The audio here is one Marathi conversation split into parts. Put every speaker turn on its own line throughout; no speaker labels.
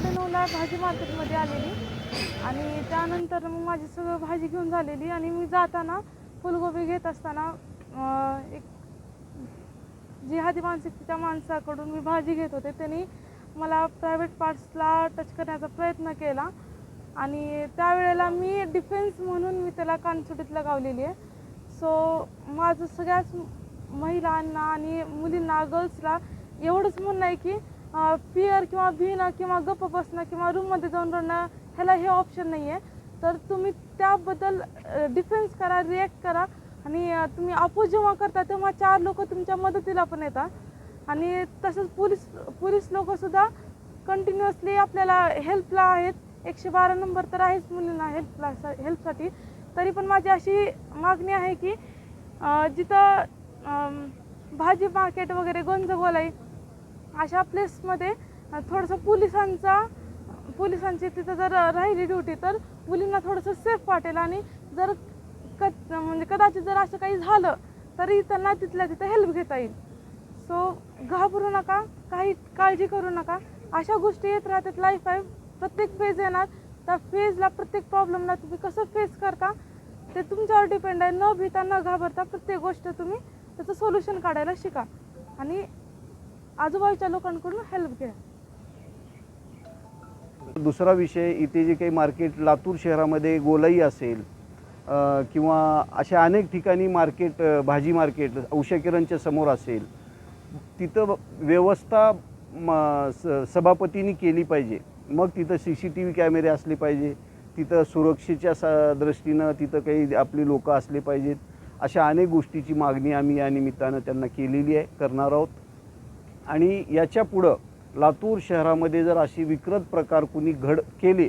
साडेनऊला भाजी मार्केटमध्ये आलेली. आणि त्यानंतर मग माझी सगळं भाजी घेऊन झालेली. आणि मी जाताना फुलगोबी घेत असताना एक जिहादी मानसिकतेच्या माणसाकडून मी भाजी घेत होते. त्यांनी मला प्रायव्हेट पार्ट्सला टच करण्याचा प्रयत्न केला. आणि त्यावेळेला मी डिफेन्स म्हणून मी त्याला कानसुटीत लगावलेली आहे. सो माझं सगळ्याच महिलांना आणि मुलींना गर्ल्सला एवढंच म्हणणं आहे की फिअर किंवा भिणं किंवा गप्प बसणं किंवा रूममध्ये जाऊन रडणं ह्याला हे ऑप्शन नाही आहे तर तुम्ही त्याबद्दल डिफेन्स करा रिॲक्ट करा. आणि तुम्ही अपोज जेव्हा करता तेव्हा चार लोक तुमच्या मदतीला पण येतात. आणि तसंच पोलीस पोलीस लोकंसुद्धा कंटिन्युअसली आपल्याला हेल्पला आहेत. एकशे बारा नंबर तर आहेच मुलींना हेल्पला हेल्पसाठी तरी पण माझी अशी मागणी आहे की जिथं भाजी मार्केट वगैरे गोंजगोलाई अशा प्लेसमध्ये थोडंसं पोलिसांचा पोलिसांची तिथं जर राहिली ड्युटी तर मुलींना थोडंसं सेफ वाटेल. आणि जर क म्हणजे कदाचित जर असं काही झालं तरी त्यांना तिथल्या तिथं हेल्प घेता येईल. सो घाबरू नका काही काळजी करू नका. अशा गोष्टी येत राहतात लाईफ आहे प्रत्येक फेज येणार. त्या फेजला प्रत्येक प्रॉब्लेमला तुम्ही कसं फेस करता ते तुमच्यावर डिपेंड आहे. न भीता न घाबरता प्रत्येक गोष्ट तुम्ही त्याचं सोल्युशन काढायला शिका. आणि आजूबाजूच्या लोकांकडून हेल्प घ्या.
दुसरा विषय इथे जे काही मार्केट लातूर शहरामध्ये गोलाई असेल किंवा अशा अनेक ठिकाणी मार्केट भाजी मार्केट उषा किरणच्या समोर असेल तिथं व्यवस्था म स सभापतींनी केली पाहिजे. मग तिथं सी सी टी व्ही कॅमेरे असले पाहिजे तिथं सुरक्षेच्या स दृष्टीनं तिथं काही आपली लोकं असले पाहिजेत अशा अनेक गोष्टीची मागणी आम्ही या निमित्तानं त्यांना केलेली आहे करणार आहोत. आणि याच्या पुढं लातूर शहरामध्ये जर अशी विकृत प्रकार कुणी घड केले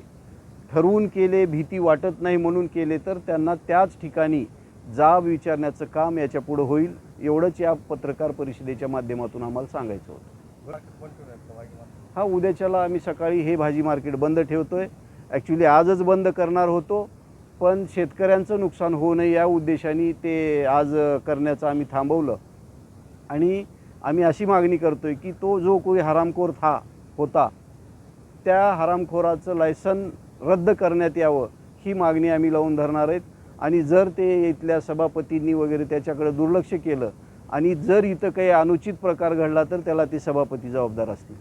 ठरवून केले भीती वाटत नाही म्हणून केले तर त्यांना त्याच ठिकाणी जाब विचारण्याचं काम याच्या पुढं होईल. एवढंच या पत्रकार परिषदेच्या माध्यमातून आम्हाला सांगायचं होतं. हा उद्याच्याला आम्ही सकाळी हे भाजी मार्केट बंद ठेवतो आहे ॲक्च्युली आजच बंद करणार होतो पण शेतकऱ्यांचं नुकसान होऊ नये या उद्देशाने ते आज करण्याचं आम्ही थांबवलं. आणि आम्ही अशी मागणी करतो आहे की तो जो कोणी हरामखोर था होता त्या हरामखोराचं लायसन रद्द करण्यात यावं ही मागणी आम्ही लावून धरणार आहेत. आणि जर ते इथल्या सभापतींनी वगैरे त्याच्याकडे दुर्लक्ष केलं आणि जर इथं काही अनुचित प्रकार घडला तर त्याला ते सभापती जबाबदार असतील.